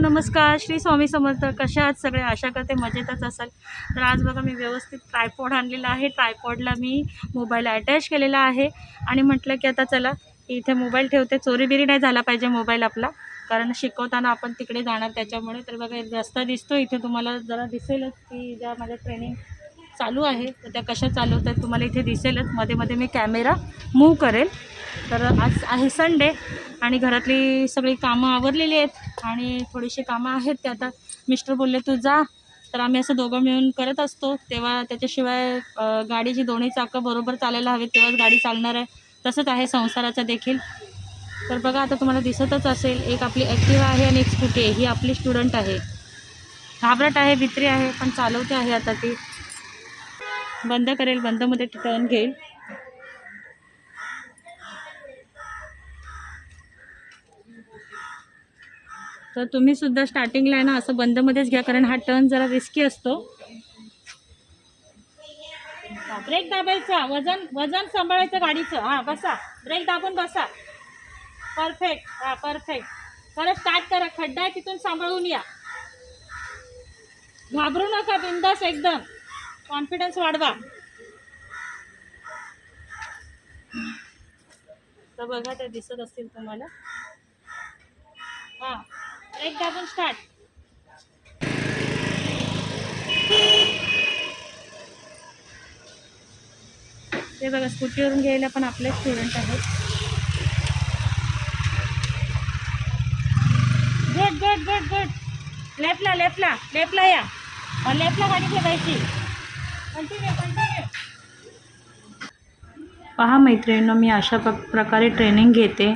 नमस्कार. श्री स्वामी समर्थ कशा आहात सगळे? आशा करते मजेतच असाल. तर आज बघा मी व्यवस्थित ट्रायपॉड आणलेला आहे. ट्रायपॉडला मी मोबाईल अटॅच केलेला आहे. आणि म्हटलं की आता चला इथे मोबाईल ठेवते. चोरी बिरी नाही झाला पाहिजे मोबाईल आपला. कारण शिकवताना आपण तिकडे जाणार त्याच्यामुळे. तर बघा रस्ता दिसतो इथे तुम्हाला जरा दिसेलच की ज्या माझ्या ट्रेनिंग चालू आहे. तर त्या कशा चालवतात तुम्हाला इथे दिसेलच. मध्ये मध्ये मी कॅमेरा मूव करेल. तर आज आहे संडे आणि घरातली सगळी कामं आवरलेली आहेत आणि थोडीशी कामं आहेत ते आता. मिस्टर बोलले तू जा. तर आम्ही असं दोघं मिळून करत असतो. तेव्हा त्याच्याशिवाय गाडीची दोन्ही चाकं बरोबर चालायला हवीत तेव्हाच गाडी चालणार आहे. तसंच आहे संसाराचं देखील. तर बघा आता तुम्हाला दिसतच असेल एक आपली ॲक्टिवा आहे आणि एक स्कूटी आहे. ही आपली स्टुडंट आहे. घाबरट आहे भित्री आहे पण चालवते आहे आता ती. बंद करेल बंदमध्ये टर्न घेईल. तर तुम्ही सुद्धा स्टार्टिंगला आहे ना असं बंदमध्येच घ्या कारण हा टर्न जरा रिस्की असतो. ब्रेक दाबायचा वजन वजन सांभाळायचं गाडीचं. हां बसा. ब्रेक दाबून बसा. परफेक्ट हां परफेक्ट परत स्टार्ट करा. खड्डा आहे तिथून सांभाळून या. घाबरू नका बिंदास एकदम. कॉन्फिडन्स वाढवा. तर बघा ते दिसत असतील तुम्हाला. हां. ब्रेक दाबून स्टार्ट ते बघा स्कूटीवरून घ्यायला पण आपले स्टुडंट आहेत. गुड गुड गुड गुड लेफ्टला लेफ्टला लेफ्टला या. लेफ्टला गाडी ठेवायची. कंटिन्यू कंटिन्यू पहा मैत्रिणींनो मी अशा प्रकारे ट्रेनिंग घेते.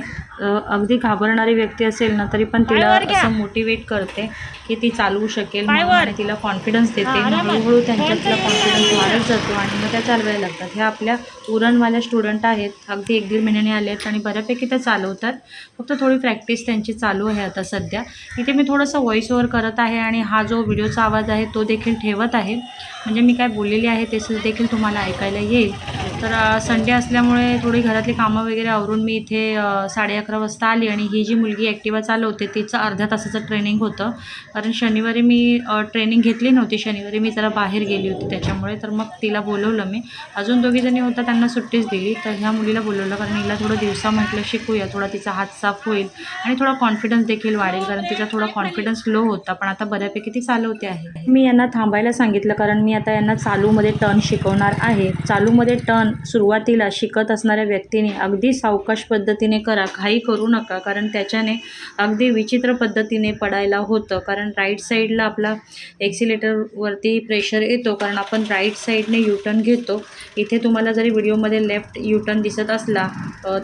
अगदी घाबरणारी व्यक्ती असेल ना तरी पण तिला असं मोटिवेट करते की ती चालवू शकेल. आणि तिला कॉन्फिडन्स देते. हळूहळू त्यांच्यातला कॉन्फिडन्स वाढत जातो आणि मग त्या चालवायला लागतात. ह्या आपल्या उरणवाल्या स्टुडंट आहेत. अगदी एक दीड महिन्याने आले आहेत आणि बऱ्यापैकी त्या चालवतात. फक्त थोडी प्रॅक्टिस त्यांची चालू आहे आता सध्या. इथे मी थोडंसं व्हॉईस ओव्हर करत आहे आणि हा जो व्हिडिओचा आवाज आहे तो देखील ठेवत आहे. म्हणजे मी काय बोललेली आहे ते देखील तुम्हाला ऐकायला येईल. तर संडे असल्यामुळे थोडी घरातली कामं वगैरे आवरून मी इथे साडे अकरा वाजता आली आणि ही जी मुलगी ॲक्टिवा चालवते तिचं अर्ध्या तासाचं ट्रेनिंग होतं. कारण शनिवारी मी ट्रेनिंग घेतली नव्हती. शनिवारी मी जरा बाहेर गेली होती त्याच्यामुळे. तर मग तिला बोलवलं मी. अजून दोघीजणी होता त्यांना सुट्टीच दिली. तर ह्या मुलीला बोलवलं कारण हिला थोडं दिवसा म्हटलं शिकूया. थोडा तिचा हात साफ होईल आणि थोडा कॉन्फिडन्स देखील वाढेल. कारण तिचा थोडा कॉन्फिडन्स लो होता. पण आता बऱ्यापैकी ती चालवते आहे. मी यांना थांबायला सांगितलं कारण मी आता यांना चालूमध्ये टर्न शिकवणार आहे. चालूमध्ये टर्न सुरुवातीला शिकत असणाऱ्या व्यक्तीने अगदी सावकाश पद्धतीने करा. काही करू नका कारण त्याच्याने अगदी विचित्र पद्धतीने पडायला होतं. कारण राईट साईडला आपला एक्सिलेटरवरती प्रेशर येतो कारण आपण राईट साईडने युटर्न घेतो. इथे तुम्हाला जरी व्हिडिओमध्ये लेफ्ट युटर्न दिसत असला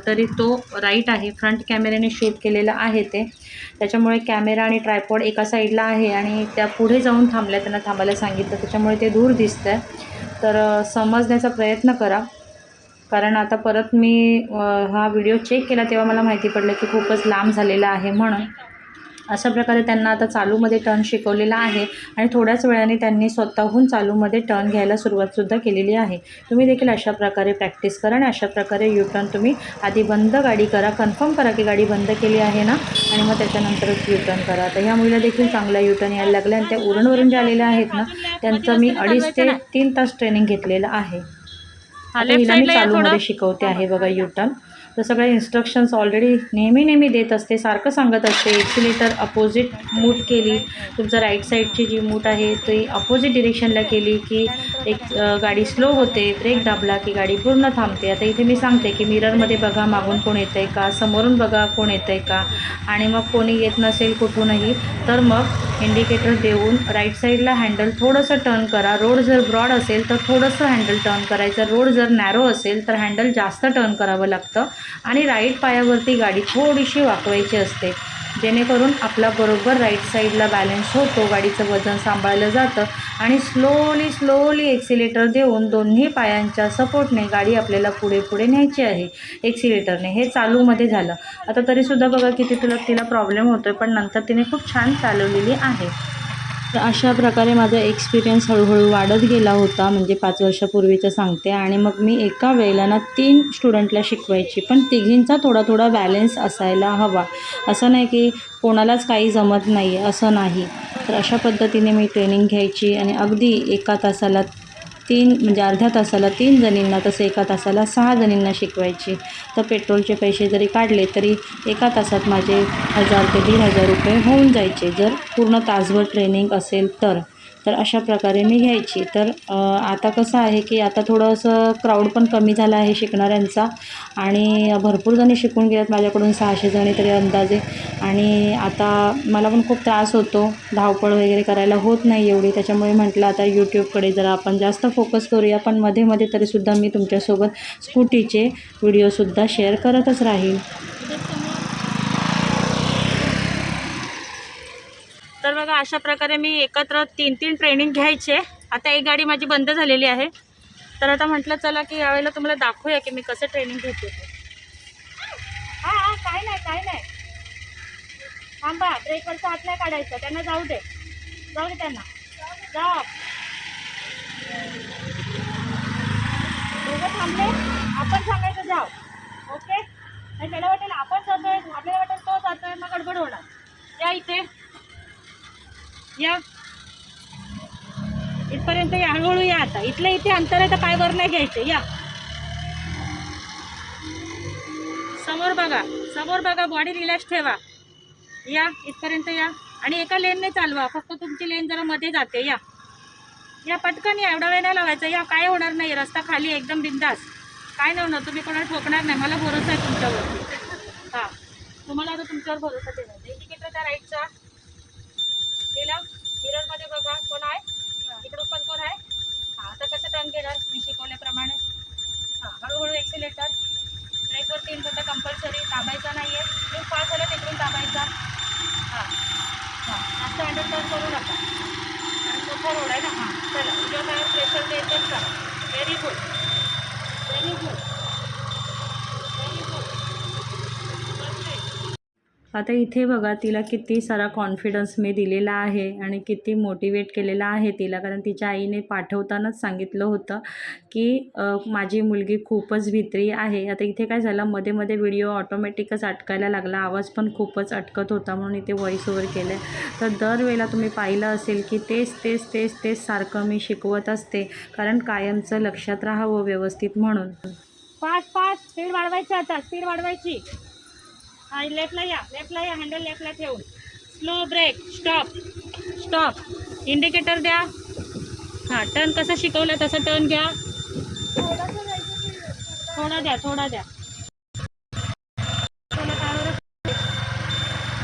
तरी तो राईट आहे. फ्रंट कॅमेऱ्याने शूट केलेला आहे ते. त्याच्यामुळे कॅमेरा आणि ट्रायपॉड एका साईडला आहे आणि त्या पुढे जाऊन थांबल्या त्यांना थांबायला सांगितलं. त्याच्यामुळे ते दूर दिसतं आहे तर समजण्याचा प्रयत्न करा. कारण आता परत मी हा व्हिडिओ चेक केला तेव्हा मला माहिती पडलं की खूपच लांब झालेला आहे म्हणून. अशा प्रकारे त्यांना आता चालूमध्ये टर्न शिकवलेला आहे आणि थोड्याच वेळाने त्यांनी स्वतःहून चालूमध्ये टर्न घ्यायला सुरुवातसुद्धा केलेली आहे. तुम्ही देखील अशा प्रकारे प्रॅक्टिस करा आणि अशा प्रकारे यू टर्न तुम्ही आधी बंद गाडी करा कन्फर्म करा की गाडी बंद केली आहे ना? आणि मग त्याच्यानंतरच यू टर्न करा. तर ह्या मुलीला देखील चांगला यू टर्न यायला लागला आणि त्या उरणवरून ज्या आलेल्या आहेत ना त्यांचं मी अडीच ते तीन तास ट्रेनिंग घेतलेलं आहे. आता हिला मी चालूमध्ये शिकवते आहे बघा युटर्न तर सगळे इन्स्ट्रक्शन्स ऑलरेडी नेहमी नेहमी देत असते. सारखं सांगत असते. एक्सिलेटर अपोजिट मूट केली तुमचं राईट साईडची जी मूट आहे ती अपोजिट डिरेक्शनला केली की एक गाडी स्लो होते ब्रेक दाबला की गाडी पूर्ण थांबते. आता इथे मी सांगते की मिररमध्ये बघा मागून कोण येतं आहे का समोरून बघा कोण येतं आहे का. आणि मग कोणी येत नसेल कुठूनही तर मग इंडिकेटर देऊन राईट साईडला हँडल थोडंसं टर्न करा. रोड जर ब्रॉड असेल तर थोडंसं हँडल टर्न करायचं. रोड जर नॅरो असेल तर हँडल जास्त टर्न करावं लागतं. आणि राईट पायावरती गाडी थोडीशी वाकवायची असते. जेणेकरून आपला बरोबर राईट साईडला बॅलन्स होतो गाडीचं वजन सांभाळलं जातं आणि स्लोली स्लोली एक्सिलेटर देऊन दोन्ही पायांच्या सपोर्टने गाडी आपल्याला पुढे पुढे न्यायची आहे. एक्सिलेटरने हे चालूमध्ये झालं. आता तरीसुद्धा बघा किती तुला तिला प्रॉब्लेम होतो आहे पण नंतर तिने खूप छान चालवलेली आहे. तर अशा प्रकारे माझा एक्सपिरियन्स हळूहळू वाढत गेला होता. म्हणजे पाच वर्षापूर्वीचं सांगते. आणि मग मी एका वेळेला ना तीन स्टुडंटला शिकवायची. पण तिघींचा थोडा थोडा बॅलेन्स असायला हवा. असं नाही की कोणालाच काही जमत नाही. असं नाही. तर अशा पद्धतीने मी ट्रेनिंग घ्यायची. आणि अगदी एका तासाला तीन म्हणजे अर्ध्या तासाला तीन जणींना तसं एका तासाला सहा जणींना शिकवायची. तर पेट्रोलचे पैसे जरी काढले तरी एका तासात माझे हजार ते दीड हजार रुपये होऊन जायचे. जर पूर्ण तासभर ट्रेनिंग असेल तर. तर अशा प्रकारे मी घ्यायची. तर आता कसं आहे की आता थोडंसं क्राऊड पण कमी झाला आहे शिकणाऱ्यांचा आणि भरपूर जणी शिकून गेल्यात माझ्याकडून सहाशे जणी तरी अंदाजे. आणि आता मला पण खूप त्रास होतो. धावपळ वगैरे करायला होत नाही एवढी. त्याच्यामुळे म्हटलं आता यूट्यूबकडे जरा आपण जास्त फोकस करूया. पण मध्ये मध्ये तरीसुद्धा मी तुमच्यासोबत स्कूटीचे व्हिडिओसुद्धा शेअर करतच राहील. बघा अशा प्रकारे मी एकत्र तीन तीन ट्रेनिंग घ्यायचे. आता एक गाडी माझी बंद झालेली आहे. तर आता म्हटलं चला की यावेळेला तुम्हाला दाखवूया की मी कसं ट्रेनिंग घेते. ते हां हां काय नाही काय नाही. थांबा ब्रेकवरचा हात नाही काढायचा. त्यांना जाऊ दे. जाऊ दे त्यांना. जा. दोघं थांबले. आपण सांगायचं जाव ओके आणि त्याला वाटेल आपण जातोय. आपल्याला वाटेल तो जातोय. मग गडबड होणार. या इथे. या. इथपर्यंत या हळूहळू या आता. इथलं इथे अंतर आहे तर पाय वर नाही घ्यायचे. या. समोर बघा. समोर बघा बॉडी रिलॅक्स ठेवा. या इथपर्यंत या. आणि एका लेनने चालवा. फक्त तुमची लेन जरा मध्ये जाते. या. या पटकन या. एवढा वेळ नाही लावायचा. या काय होणार नाही. रस्ता खाली एकदम बिंदास. काय नाही होणार. तुम्ही कोणाला ठोकणार नाही. मला भरोसा आहे तुमच्यावरती. हां. तुम्हाला आता तुमच्यावर भरोसा देणार इंडिकेटर त्या राईटचा गेला मिररमध्ये बघा कोण आहे? इकडं पण कोण आहे? हां आता कसं टर्न घेणार? मी शिकवल्याप्रमाणे. हां हळूहळू एक्सिलेटर ब्रेकवर तीन घंटा कंपल्सरी दाबायचा नाही आहे मी पास झाला तिकडून दाबायचा. हां. हां जास्त हँडल टर्न करू नका. कारण मोठा रोड आहे ना? हां चला. उद्या काय प्रेशर द्यायचं का very good very good very good आता इथे बघा तिला किती सारा कॉन्फिडन्स मी दिलेला आहे आणि किती मोटिवेट केलेला आहे तिला. कारण तिच्या आईने पाठवतानाच सांगितलं होतं की माझी मुलगी खूपच भित्री आहे. आता इथे काय झालं मध्ये मध्ये व्हिडिओ ऑटोमॅटिकच अटकायला लागला. आवाज पण खूपच अटकत होता म्हणून इथे व्हॉइस ओव्हर केलं आहे तर दरवेळेला तुम्ही पाहिलं असेल की तेच तेच तेच तेच सारखं मी शिकवत असते. कारण कायमचं लक्षात राहावं व्यवस्थित म्हणून. Fast fast. स्पीड वाढवायची आता. स्पीड वाढवायची. हा लेफ्टला या लेफ्टला या हँडल लेफ्टला ठेवून. Slow brake stop stop indicator द्या. हां टर्न कसं शिकवलं तसं टर्न घ्या. थोडा द्या थोडा द्या चला, काढून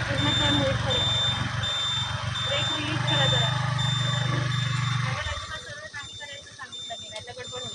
पूर्ण turn होईपर्यंत. Brake release करा जरा. डबल अजिबात सरळ नाही करायचं सांगितलं मी, नाहीतर गडबड होईल.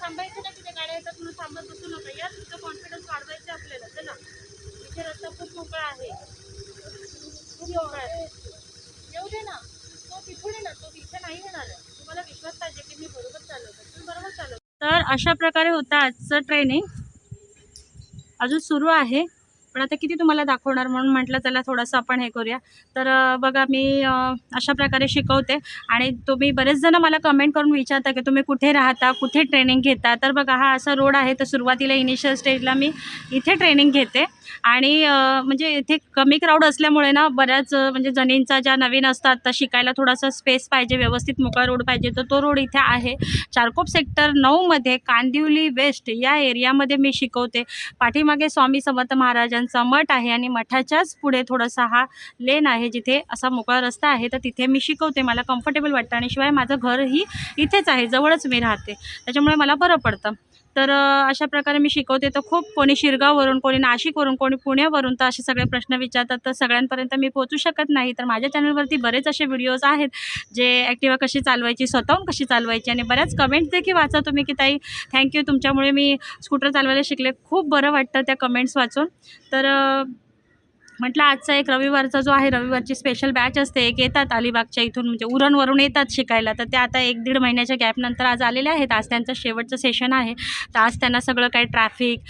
थांबायचं ना तिथे गाड्या येतात म्हणून थांबत बसू नका या तुमचा कॉन्फिडन्स वाढवायचा आपल्याला चला इथे रस्ता खूप मोकळा आहे खूप मोकळा आहे येऊ दे ना तो तिथून आहे ना तो तिथे नाही येणार आहे तुम्हाला विश्वास पाहिजे की मी बरोबर चालवतो तुम्ही बरोबर चालवतो तर अशा प्रकारे होतं आजचं ट्रेनिंग अजून सुरू आहे. पण आता किती तुम्हाला दाखवणार म्हणून म्हटलं त्याला थोडंसं आपण हे करूया. तर बघा मी अशा प्रकारे शिकवते. आणि तुम्ही बरेच जण मला कमेंट करून विचारता की तुम्ही कुठे राहता कुठे ट्रेनिंग घेता? तर बघा हा असा रोड आहे. तर सुरुवातीला इनिशियल स्टेजला मी इथे ट्रेनिंग घेते. आणि म्हणजे इथे कमी क्राऊड असल्यामुळे ना बऱ्याच म्हणजे जणींचा ज्या नवीन असतात तर शिकायला थोडासा स्पेस पाहिजे व्यवस्थित मोकळा रोड पाहिजे. तर तो रोड इथे आहे. चारकोप सेक्टर नऊमध्ये कांदिवली वेस्ट या एरियामध्ये मी शिकवते. पाठीमागे स्वामी समर्थ महाराजांचा मठ आहे आणि मठाच्याच पुढे थोडासा हा लेन आहे जिथे असा मोकळा रस्ता आहे. तर तिथे मी शिकवते. मला कम्फर्टेबल वाटतं आणि शिवाय माझं घरही इथेच आहे. जवळच मी राहते. त्याच्यामुळे मला बरं पडतं. तर अशा प्रकारे मी शिकवते. तर खूप कोणी शिरगाववरून कोणी नाशिकवरून कोणी पुण्यावरून तर असे सगळे प्रश्न विचारतात. तर सगळ्यांपर्यंत मी पोहोचू शकत नाही. तर माझ्या चॅनलवरती बरेच असे व्हिडिओज आहेत जे ॲक्टिवा कशी चालवायची स्वतःहून कशी चालवायची आणि बऱ्याच कमेंट्स देखील वाचा तुम्ही की ताई थँक्यू तुमच्यामुळे मी स्कूटर चालवायला शिकले. खूप बरं वाटतं त्या कमेंट्स वाचून. तर म्हटलं आजचा एक रविवारचा जो आहे रविवारची स्पेशल बॅच असते. एक येतात अलिबागच्या इथून म्हणजे उरणवरून येतात शिकायला. तर ते आता एक दीड महिन्याच्या गॅपनंतर आज आलेले आहेत. आज त्यांचं शेवटचं सेशन आहे. तर आज त्यांना सगळं काही ट्रॅफिक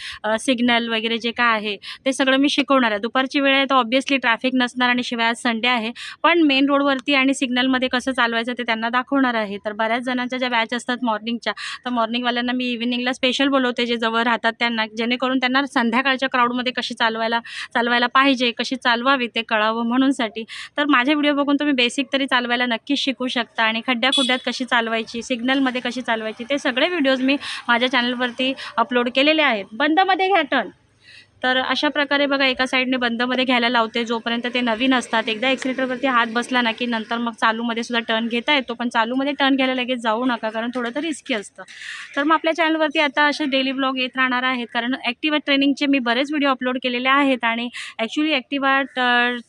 सिग्नल वगैरे जे काय आहे ते सगळं मी शिकवणार आहे. दुपारची वेळ आहे तर ऑब्व्हियसली ट्रॅफिक नसणार आणि शिवाय आज संडे आहे. पण मेन रोडवरती आणि सिग्नलमध्ये कसं चालवायचं ते त्यांना दाखवणार आहे. तर बऱ्याच जणांच्या ज्या बॅच असतात मॉर्निंगच्या तर मॉर्निंगवाल्यांना मी इव्हिनिंगला स्पेशल बोलवते जे जवळ राहतात त्यांना. जेणेकरून त्यांना संध्याकाळच्या क्राऊडमध्ये कशी चालवायला चालवायला पाहिजे कशी चालवावी ते कळावं म्हणूनसाठी. तर माझे व्हिडिओ बघून तुम्ही बेसिक तरी चालवायला नक्कीच शिकू शकता आणि खड्ड्या खुड्ड्यात कशी चालवायची सिग्नलमध्ये कशी चालवायची ते सगळे व्हिडिओज मी माझ्या चॅनलवरती अपलोड केलेले आहेत. बंदमध्ये घ्या टन तर अशा प्रकारे बघा एका साईडने बंदमध्ये घ्यायला लावते. जोपर्यंत ते नवीन असतात एकदा एक्सिलेटरवरती हात बसला ना की नंतर मग चालूमध्ये सुद्धा टर्न घेता येतो. पण चालूमध्ये टर्न घ्यायला लगेच जाऊ नका कारण थोडं तर रिस्की असतं. तर मग आपल्या चॅनलवरती आता असे डेली ब्लॉग येत राहणार आहेत. कारण ॲक्टिवा ट्रेनिंगचे मी बरेच व्हिडिओ अपलोड केलेले आहेत आणि ॲक्च्युली ॲक्टिवा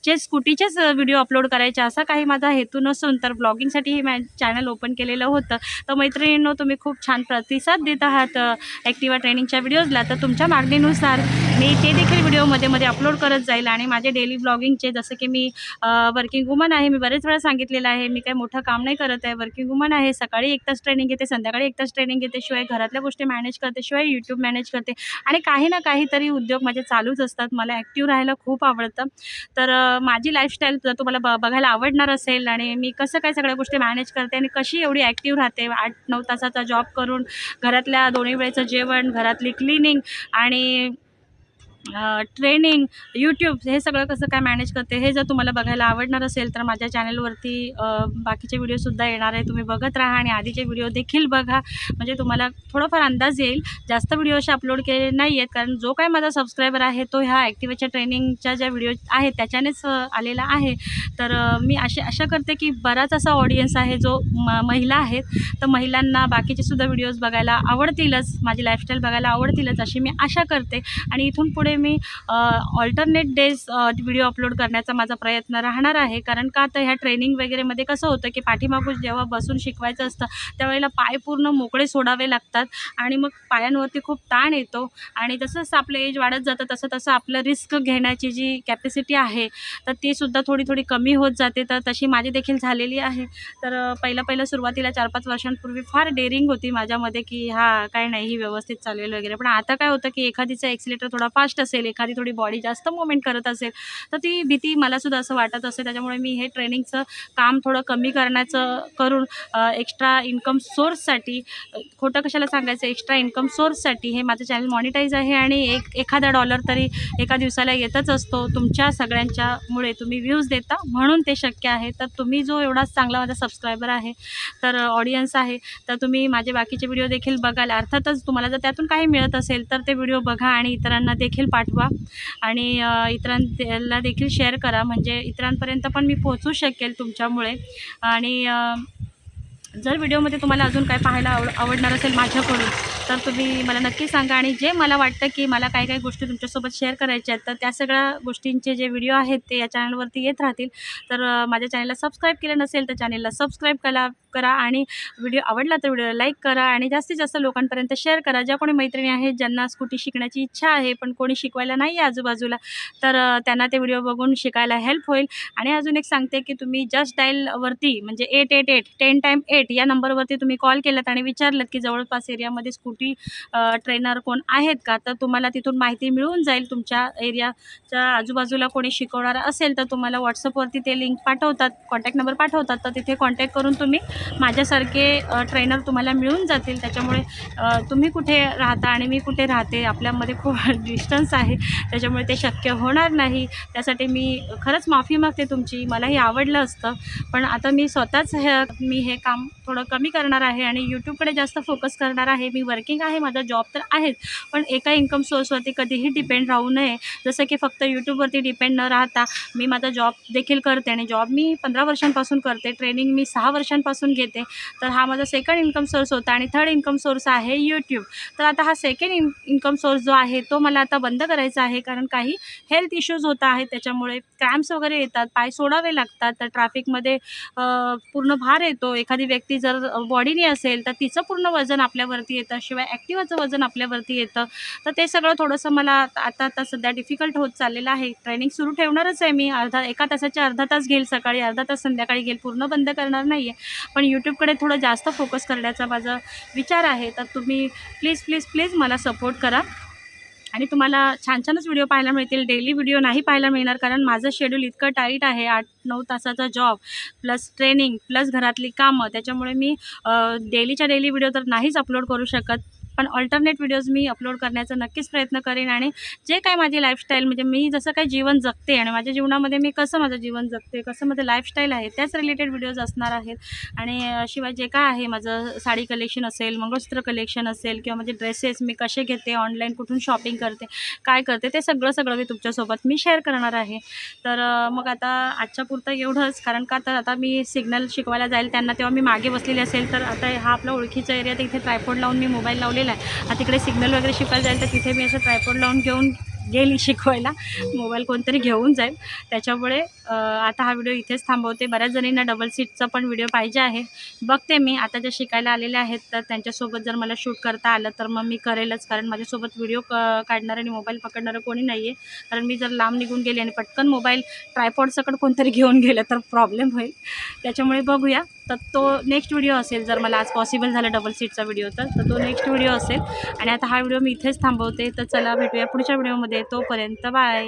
चे स्कूटीचेच व्हिडिओ अपलोड करायचे. असा काही माझा हेतू नसून तर ब्लॉगिंगसाठी हे मॅ चॅनल ओपन केलेलं होतं. तर मैत्रिणींनो तुम्ही खूप छान प्रतिसाद देत आहात ॲक्टिवा ट्रेनिंगच्या व्हिडिओजला तर तुमच्या मागणीनुसार मी ते देखील व्हिडिओमध्ये मध्ये अपलोड करत जाईल आणि माझे डेली ब्लॉगिंगचे जसं की मी वर्किंग वुमन आहे मी बरेच वेळा सांगितलेलं आहे मी काही मोठं काम नाही करत आहे वर्किंग वुमन आहे सकाळी एक तास ट्रेनिंग घेते संध्याकाळी एक तास ट्रेनिंग घेते शिवाय घरातल्या गोष्टी मॅनेज करते शिवाय यूट्यूब मॅनेज करते आणि काही ना काहीतरी उद्योग माझे चालूच असतात मला ॲक्टिव्ह राहायला खूप आवडतं. तर माझी लाईफस्टाईल जर तुम्हाला ब बघायला आवडणार असेल आणि मी कसं काय सगळ्या गोष्टी मॅनेज करते आणि कशी एवढी ॲक्टिव्ह राहते आठ नऊ तासाचा जॉब करून घरातल्या दोन्ही वेळेचं जेवण घरातली क्लिनिंग आणि ट्रेनिंग यूट्यूब हे सगळं कसं काय मॅनेज करते हे जर तुम्हाला बघायला आवडणार असेल तर माझ्या चॅनलवरती बाकीचे व्हिडिओसुद्धा येणार आहे. तुम्ही बघत राहा आणि आधीचे व्हिडिओ देखील बघा. म्हणजे तुम्हाला थोडाफार अंदाज येईल. जास्त व्हिडिओ असे अपलोड केले नाही आहेत. कारण जो काय माझा सबस्क्रायबर आहे तो ह्या ॲक्टिवेच्या ट्रेनिंगच्या ज्या व्हिडिओ आहेत त्याच्यानेच आलेला आहे. तर मी असे आशा करते की बराच असा ऑडियन्स आहे जो म महिला आहेत. तर महिलांना बाकीचे सुद्धा व्हिडिओज बघायला आवडतीलच. माझी लाईफस्टाईल बघायला आवडतीलच अशी मी आशा करते. आणि इथून पुढे मी ऑल्टरनेट डेज व्हिडिओ अपलोड करण्याचा माझा प्रयत्न राहणार आहे. कारण का तर ह्या ट्रेनिंग वगैरेमध्ये कसं होतं की पाठीमागून जेव्हा बसून शिकवायचं असतं त्यावेळेला पाय पूर्ण मोकळे सोडावे लागतात आणि मग पायांवरती खूप ताण येतो. आणि जसंच आपलं एज वाढत जातं तसं तसं आपलं रिस्क घेण्याची जी कॅपॅसिटी आहे तर ती सुद्धा थोडी थोडी कमी होत जाते. तर तशी माझी देखील झालेली आहे. तर पहिलं पहिलं सुरुवातीला चार पाच वर्षांपूर्वी फार डेअरिंग होती माझ्यामध्ये की हा काय नाही ही व्यवस्थित चालेल वगैरे. पण आता काय होतं की एखादीचा एक्सिलेटर थोडा फास्ट असेल एखादी थोडी बॉडी जास्त मुवमेंट करत असेल तर ती भीती मला सुद्धा असं वाटत असेल त्याच्यामुळे मी हे ट्रेनिंगचं काम थोडं कमी करण्याचं करून एक्स्ट्रा इन्कम सोर्ससाठी खोटं कशाला सांगायचं? एक्स्ट्रा इन्कम सोर्ससाठी हे माझं चॅनल मॉनिटाईज आहे आणि एक एखादा डॉलर तरी एका दिवसाला येतच असतो. तुमच्या सगळ्यांच्यामुळे तुम्ही व्ह्यूज देता म्हणून ते शक्य आहे. तर तुम्ही जो एवढा चांगला माझा सबस्क्रायबर आहे तर ऑडियन्स आहे तर तुम्ही माझे बाकीचे व्हिडिओ देखील बघाल. अर्थातच तुम्हाला जर त्यातून काही मिळत असेल तर ते व्हिडिओ बघा आणि इतरांना देखील पाठवा. आणि इतरांला देखील शेअर करा. म्हणजे इतरांपर्यंत पण मी पोहोचू शकेल तुमच्यामुळे. आणि जर व्हिडिओमध्ये तुम्हाला अजून काय पाहायला आव आवडणार असेल माझ्याकडून तर तुम्ही मला नक्की सांगा. आणि जे मला वाटतं की मला काही काही गोष्टी तुमच्यासोबत शेअर करायच्या आहेत तर त्या सगळ्या गोष्टींचे जे व्हिडिओ आहेत ते या चॅनलवरती येत राहतील. तर माझ्या चॅनलला सबस्क्राईब केलं नसेल तर चॅनलला सबस्क्राईब करा. करा आणि व्हिडिओ आवडला तर व्हिडिओला लाईक करा आणि जास्तीत जास्त लोकांपर्यंत शेअर करा. ज्या कोणी मैत्रिणी आहेत ज्यांना स्कूटी शिकण्याची इच्छा आहे पण कोणी शिकवायला नाही आहे आजूबाजूला तर त्यांना ते व्हिडिओ बघून शिकायला हेल्प होईल. आणि अजून एक सांगते की तुम्ही जस्ट डायलवरती म्हणजे eight eight eight ten time eight या नंबरवरती तुम्ही कॉल केलात आणि विचारलं की जवळपास एरियामध्ये स्कूटी ट्रेनर कोण आहेत का तर तुम्हाला तिथून माहिती मिळून जाईल. तुमच्या एरियाच्या आजूबाजूला कोणी शिकवणारं असेल तर तुम्हाला व्हॉट्सअपवरती ते लिंक पाठवतात कॉन्टॅक्ट नंबर पाठवतात. तर तिथे कॉन्टॅक्ट करून तुम्ही माझ्यासारखे ट्रेनर तुम्हाला मिळून जातील. त्याच्यामुळे तुम्ही कुठे राहता आणि मी कुठे राहते आपल्यामध्ये खूप डिस्टन्स आहे. त्याच्यामुळे ते शक्य होणार नाही. त्यासाठी मी खरंच माफी मागते तुमची. मलाही आवडलं असतं. पण आता मी स्वतःच हे मी हे काम थोडं कमी करणार आहे आणि यूट्यूबकडे जास्त फोकस करणार आहे. मी वर्किंग आहे माझा जॉब तर आहेच. पण एका इन्कम सोर्सवरती कधीही डिपेंड राहू नये. जसं की फक्त यूट्यूबवरती डिपेंड न राहता मी माझा जॉब देखील करते आणि जॉब मी पंधरा वर्षांपासून करते. ट्रेनिंग मी सहा वर्षांपासून करून घेते. तर हा माझा सेकंड इन्कम सोर्स होता आणि थर्ड इन्कम सोर्स आहे यूट्यूब तर आता हा सेकंड इन इन्कम सोर्स जो आहे तो मला आता बंद करायचा आहे. कारण काही हेल्थ इश्यूज होत आहेत. त्याच्यामुळे क्रॅम्प्स वगैरे येतात पाय सोडावे लागतात. तर ट्रॅफिकमध्ये पूर्ण भार येतो. एखादी व्यक्ती जर बॉडीने असेल तर तिचं पूर्ण वजन आपल्यावरती येतं. शिवाय ॲक्टिवाचं वजन आपल्यावरती येतं. तर ते सगळं थोडंसं मला आता आता सध्या डिफिकल्ट होत चाललेलं आहे. ट्रेनिंग सुरू ठेवणारच आहे मी. अर्धा एका तासाचे अर्धा तास घेईल सकाळी. अर्धा तास संध्याकाळी घेईल. पूर्ण बंद करणार नाही आहे पण यूट्यूबकडे थोडं जास्त फोकस करण्याचा माझा विचार आहे तर तुम्ही प्लीज प्लीज प्लीज मला सपोर्ट करा. आणि तुम्हाला छान छानच व्हिडिओ पाहायला मिळतील. डेली व्हिडिओ नाही पाहायला मिळणार कारण माझं शेड्यूल इतकं टाईट आहे आठ नऊ तासाचा जॉब प्लस ट्रेनिंग प्लस घरातली कामं. त्याच्यामुळे मी डेलीच्या डेली व्हिडिओ तर नाहीच अपलोड करू शकत. पण ऑल्टरनेट व्हिडिओज मी अपलोड करण्याचा नक्कीच प्रयत्न करेन आणि जे काय माझी लाईफस्टाईल म्हणजे मी जसं काय जीवन जगते आणि माझ्या जीवनामध्ये मी कसं माझं जीवन जगते कसं माझं लाईफस्टाईल आहे त्याच रिलेटेड व्हिडिओज असणार आहेत. आणि शिवाय जे काय आहे माझं साडी कलेक्शन असेल मंगळसूत्र कलेक्शन असेल किंवा माझे ड्रेसेस मी कसे घेते ऑनलाईन कुठून शॉपिंग करते काय करते ते सगळं सगळं मी तुमच्यासोबत मी शेअर करणार आहे. तर मग आता आजच्या पुरतं एवढंच कारण का तर आता मी सिग्नल शिकवायला जाईल त्यांना तेव्हा मी मागे बसलेली असेल तर आता हा आपला ओळखीचा एरिया तर इथे ट्रायफोड लावून मी मोबाईल लावले लावलेला आहे. आता तिकडे सिग्नल वगैरे शिकायला जाईल तर तिथे मी असं ट्रायपॉड लावून घेऊन गेली शिकवायला. मोबाईल कोणतरी घेऊन जाईल. त्याच्यामुळे आता हा व्हिडिओ इथेच थांबवते. बऱ्याच जणींना डबल सीटचा पण व्हिडिओ पाहिजे आहे. बघते मी. आता ज्या शिकायला आलेल्या आहेत तर त्यांच्यासोबत जर मला शूट करता आलं तर मग मी करेलच. कारण माझ्यासोबत व्हिडिओ क काढणारं आणि मोबाईल पकडणारं कोणी नाही आहे कारण मी जर लांब निघून गेले आणि पटकन मोबाईल ट्रायपॉडसकट कोणतरी घेऊन गेलं तर प्रॉब्लेम होईल. त्याच्यामुळे बघूया. तर तो नेक्स्ट व्हिडिओ असेल जर मला आज पॉसिबल झालं डबल सीटचा व्हिडिओ तर तो नेक्स्ट व्हिडिओ असेल. आणि आता हा व्हिडिओ मी इथेच थांबवते. तर चला भेटूया पुढच्या व्हिडिओमध्ये. व्हिडिओमध्ये तोपर्यंत बाय.